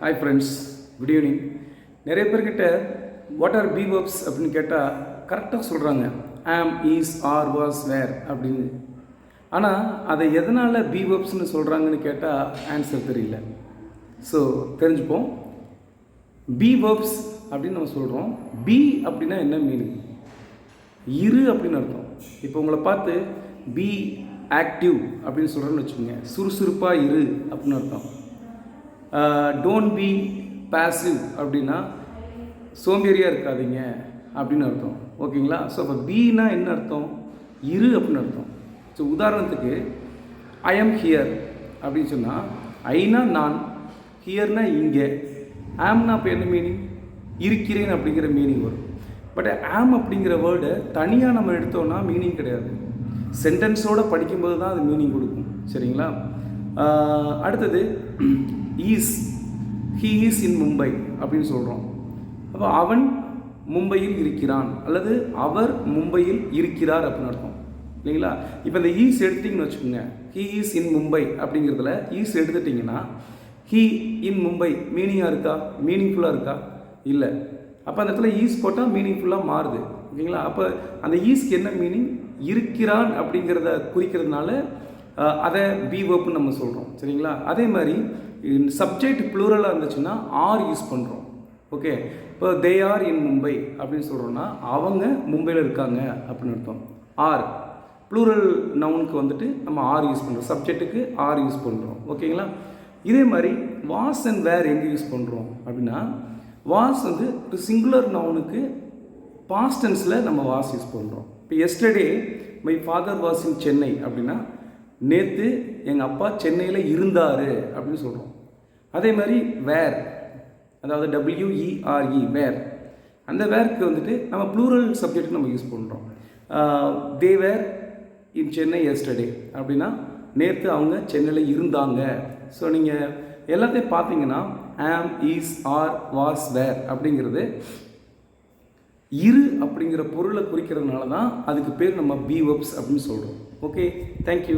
Hi friends good evening நிறைய பேர்கிட்ட what are B அப்படின்னு கேட்டால் கரெக்டாக சொல்கிறாங்க ஆம் ஈஸ் ஆர் வாஸ் வேர் அப்படின்னு. ஆனால் அதை எதனால் பி சொல்கிறாங்கன்னு கேட்டால் ஆன்சர் தெரியல. ஸோ தெரிஞ்சுப்போம். பி அப்படின்னு நம்ம சொல்கிறோம் பி அப்படின்னா என்ன மீனிங் இரு அப்படின்னு அர்த்தம். இப்போ உங்களை பார்த்து பி ஆக்டிவ் அப்படின்னு சொல்கிறேன்னு வச்சுக்கோங்க. சுறுசுறுப்பாக இரு அப்படின்னு அர்த்தம். டோன்ட் பி பேசிவ் அப்படின்னா சோம்பேறியாக இருக்காதீங்க அப்படின்னு அர்த்தம். ஓகேங்களா? ஸோ அப்போ பீனா என்ன அர்த்தம்? இரு அப்படின்னு அர்த்தம். ஸோ உதாரணத்துக்கு ஐ ஆம் ஹியர் அப்படின்னு சொன்னால் ஐனா நான் ஹியர்னா இங்கே ஆம்னா இப்போ என்ன மீனிங் இருக்கிறேன் அப்படிங்கிற மீனிங் வரும். பட் ஆம் அப்படிங்கிற வேர்டை தனியாக நம்ம எடுத்தோம்னா மீனிங் கிடையாது. சென்டென்ஸோடு படிக்கும்போது தான் அது மீனிங் கொடுக்கும். சரிங்களா? அடுத்தது is he is in Mumbai அப்படின்னு சொல்கிறோம் அப்போ அவன் மும்பையில் இருக்கிறான். அல்லது அவர் மும்பையில் இருக்கிறார் அப்படின்னு அர்த்தம். இல்லைங்களா? இப்போ இந்த ஈஸ் எடுத்தீங்கன்னு வச்சுக்கோங்க. ஹீ ஈஸ் இன் மும்பை அப்படிங்கிறதுல ஈஸ் எடுத்துட்டிங்கன்னா ஹீ இன் மும்பை மீனிங்காக இருக்கா? மீனிங்ஃபுல்லாக இருக்கா? இல்லை. அப்போ அந்த இடத்துல ஈஸ் போட்டால் மீனிங்ஃபுல்லாக மாறுது. ஓகேங்களா? அப்போ அந்த ஈஸ்க்கு என்ன மீனிங் இருக்கிறான் அப்படிங்கிறத குறிக்கிறதுனால அதை பி வேர்ப்னு நம்ம சொல்கிறோம் சரிங்களா? அதே மாதிரி சப்ஜெக்ட் ப்ளூரலாக இருந்துச்சுன்னா ஆர் யூஸ் பண்ணுறோம் ஓகே இப்போ தே ஆர் இன் மும்பை அப்படின்னு சொல்கிறோன்னா அவங்க மும்பையில் இருக்காங்க அப்படின்னு அர்த்தம். ஆர் ப்ளூரல் நவுனுக்கு வந்துட்டு நம்ம ஆர் யூஸ் பண்ணுறோம் சப்ஜெக்ட்டுக்கு ஆர் யூஸ் பண்ணுறோம் ஓகேங்களா இதே மாதிரி வாஸ் அண்ட் வேர் எங்கே யூஸ் பண்ணுறோம் அப்படின்னா வாஸ் வந்து ஒரு சிங்குலர் நவுனுக்கு பாஸ்டன்ஸில் நம்ம வாஸ் யூஸ் பண்ணுறோம் இப்போ yesterday my father was in Chennai அப்படின்னா நேற்று எங்கள் அப்பா சென்னையில் இருந்தார் அப்படின்னு சொல்கிறோம் அதே மாதிரி வேர் அதாவது டபிள்யூஇஆர்இ வேர். அந்த வேர்க்கு வந்துட்டு நம்ம ப்ளூரல் சப்ஜெக்ட் நம்ம யூஸ் பண்ணுறோம் தே வேர் இன் சென்னை எஸ்டர்டே அப்படின்னா நேற்று அவங்க சென்னையில் இருந்தாங்க. ஸோ நீங்கள் எல்லாத்தையும் பார்த்தீங்கன்னா ஆம் ஈஸ் ஆர் வாஸ் வேர் அப்படிங்கிறது இரு அப்படிங்கிற பொருளை குறிக்கிறதுனால தான் அதுக்கு பேர் நம்ம பி வெப்ஸ் அப்படின்னு சொல்கிறோம் ஓகே தேங்க்யூ